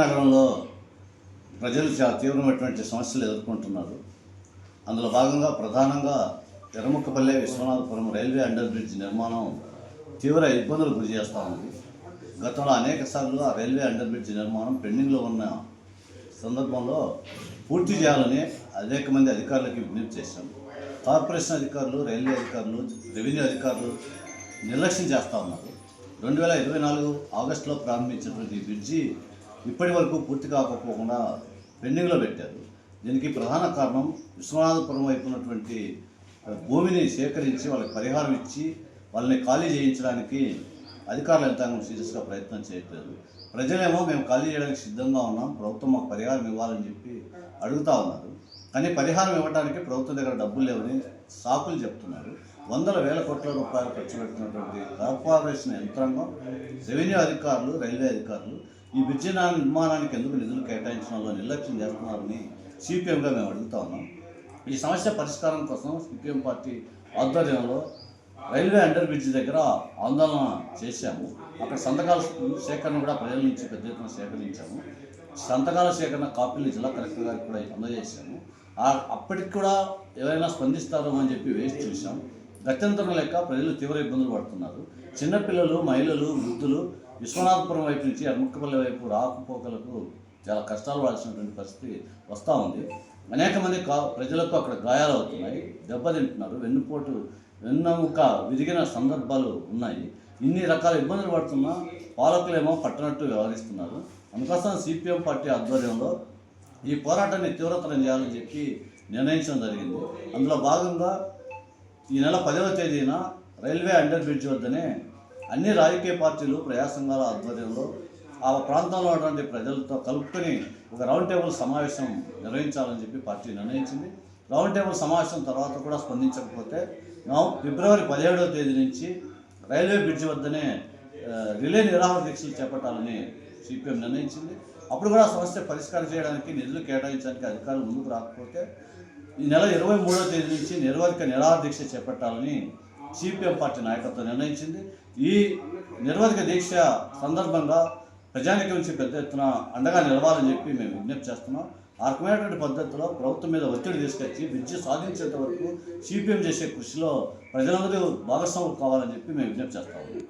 నగరంలో ప్రజలు చాలా తీవ్రమైనటువంటి సమస్యలు ఎదుర్కొంటున్నారు. అందులో భాగంగా ప్రధానంగా Erramukkapalle Viswanathapuram railway under bridge నిర్మాణం తీవ్ర ఇబ్బందులు గురి చేస్తూ ఉంది. గతంలో అనేక సార్లు ఆ రైల్వే అండర్ బ్రిడ్జ్ నిర్మాణం పెండింగ్లో ఉన్న సందర్భంలో పూర్తి చేయాలని అనేక మంది అధికారులకి విజ్ఞప్తి చేశాం. కార్పొరేషన్ అధికారులు రైల్వే అధికారులు రెవెన్యూ అధికారులు నిర్లక్ష్యం చేస్తూ ఉన్నారు. రెండు వేల ఇరవై నాలుగు ఆగస్టులో ప్రారంభించినటువంటి ఈ బ్రిడ్జి ఇప్పటి వరకు పూర్తి కాకపోకుండా పెండింగ్లో పెట్టారు. దీనికి ప్రధాన కారణం విశ్వనాథపురం వైపు ఉన్నటువంటి భూమిని సేకరించి వాళ్ళకి పరిహారం ఇచ్చి వాళ్ళని ఖాళీ చేయించడానికి అధికారుల యంత్రాంగం సీరియస్గా ప్రయత్నం చేయట్లేదు. ప్రజలేమో మేము ఖాళీ చేయడానికి సిద్ధంగా ఉన్నాం ప్రభుత్వం మాకు పరిహారం ఇవ్వాలని చెప్పి అడుగుతా ఉన్నారు. కానీ పరిహారం ఇవ్వడానికి ప్రభుత్వం దగ్గర డబ్బులు లేవని సాకులు చెప్తున్నారు. వందల వేల కోట్ల రూపాయలు ఖర్చు పెట్టినటువంటి కార్పొరేషన్ యంత్రాంగం రెవెన్యూ అధికారులు రైల్వే అధికారులు ఈ బ్రిడ్జి నిర్మాణానికి ఎందుకు నిధులు కేటాయించడంలో నిర్లక్ష్యం చేస్తున్నారని సిపిఎంగా మేము అడుగుతా ఉన్నాం. ఈ సమస్య పరిష్కారం కోసం సిపిఎం పార్టీ ఆధ్వర్యంలో రైల్వే అండర్ బ్రిడ్జ్ దగ్గర ఆందోళన చేశాము. అక్కడ సంతకాల సేకరణ కూడా ప్రజల నుంచి పెద్ద ఎత్తున సేకరించాము. సంతకాల సేకరణ కాపీలు జిల్లా కలెక్టర్ గారికి కూడా అందజేశాము. అప్పటికి కూడా ఎవరైనా స్పందిస్తారో అని చెప్పి వేసి చూసాం గత్యంతరం లేక ప్రజలు తీవ్ర ఇబ్బందులు పడుతున్నారు. చిన్నపిల్లలు మహిళలు వృద్ధులు విశ్వనాథపురం వైపు నుంచి అర్ముక్కపల్లి వైపు రాకపోకలకు చాలా కష్టాలు పడాల్సినటువంటి పరిస్థితి వస్తూ ఉంది. అనేక మంది కా ప్రజలకు అక్కడ గాయాలు అవుతున్నాయి దెబ్బతింటున్నారు. వెన్నుపోటు వెన్నముక విరిగిన సందర్భాలు ఉన్నాయి. ఇన్ని రకాల ఇబ్బందులు పడుతున్నా పాలకులేమో పట్టనట్టు వ్యవహరిస్తున్నారు. అందుకోసం సిపిఎం పార్టీ ఆధ్వర్యంలో ఈ పోరాటాన్ని తీవ్రతరం చేయాలని చెప్పి నిర్ణయించడం జరిగింది. అందులో భాగంగా ఈ నెల పదవ తేదీన రైల్వే అండర్ బ్రిడ్జ్ వద్దనే అన్ని రాజకీయ పార్టీలు ప్రజా సంఘాల ఆధ్వర్యంలో ఆ ప్రాంతంలో ఉన్నటువంటి ప్రజలతో కలుపుకొని ఒక రౌండ్ టేబుల్ సమావేశం నిర్వహించాలని చెప్పి పార్టీ నిర్ణయించింది. రౌండ్ టేబుల్ సమావేశం తర్వాత కూడా స్పందించకపోతే నవ- ఫిబ్రవరి పదిహేడవ తేదీ నుంచి రైల్వే బ్రిడ్జ్ వద్దనే రిలే నిరాహార దీక్షలు చేపట్టాలని సిపిఎం నిర్ణయించింది. అప్పుడు కూడా సమస్య పరిష్కారం చేయడానికి నిధులు కేటాయించడానికి అధికారులు ముందుకు రాకపోతే ఈ నెల ఇరవై మూడో తేదీ నుంచి నిర్వాధిక నిరాహార దీక్ష చేపట్టాలని సిపిఎం పార్టీ నాయకత్వం నిర్ణయించింది. ఈ నిర్వాధిక దీక్ష సందర్భంగా ప్రజానికి నుంచి పెద్ద ఎత్తున అండగా నిలవాలని చెప్పి మేము విజ్ఞప్తి చేస్తున్నాం. ఆ రకమైనటువంటి పద్ధతిలో ప్రభుత్వం మీద ఒత్తిడి తీసుకొచ్చి విద్య సాధించేంత వరకు సిపిఎం చేసే కృషిలో ప్రజలందరూ భాగస్వాములు కావాలని చెప్పి మేము విజ్ఞప్తి చేస్తాము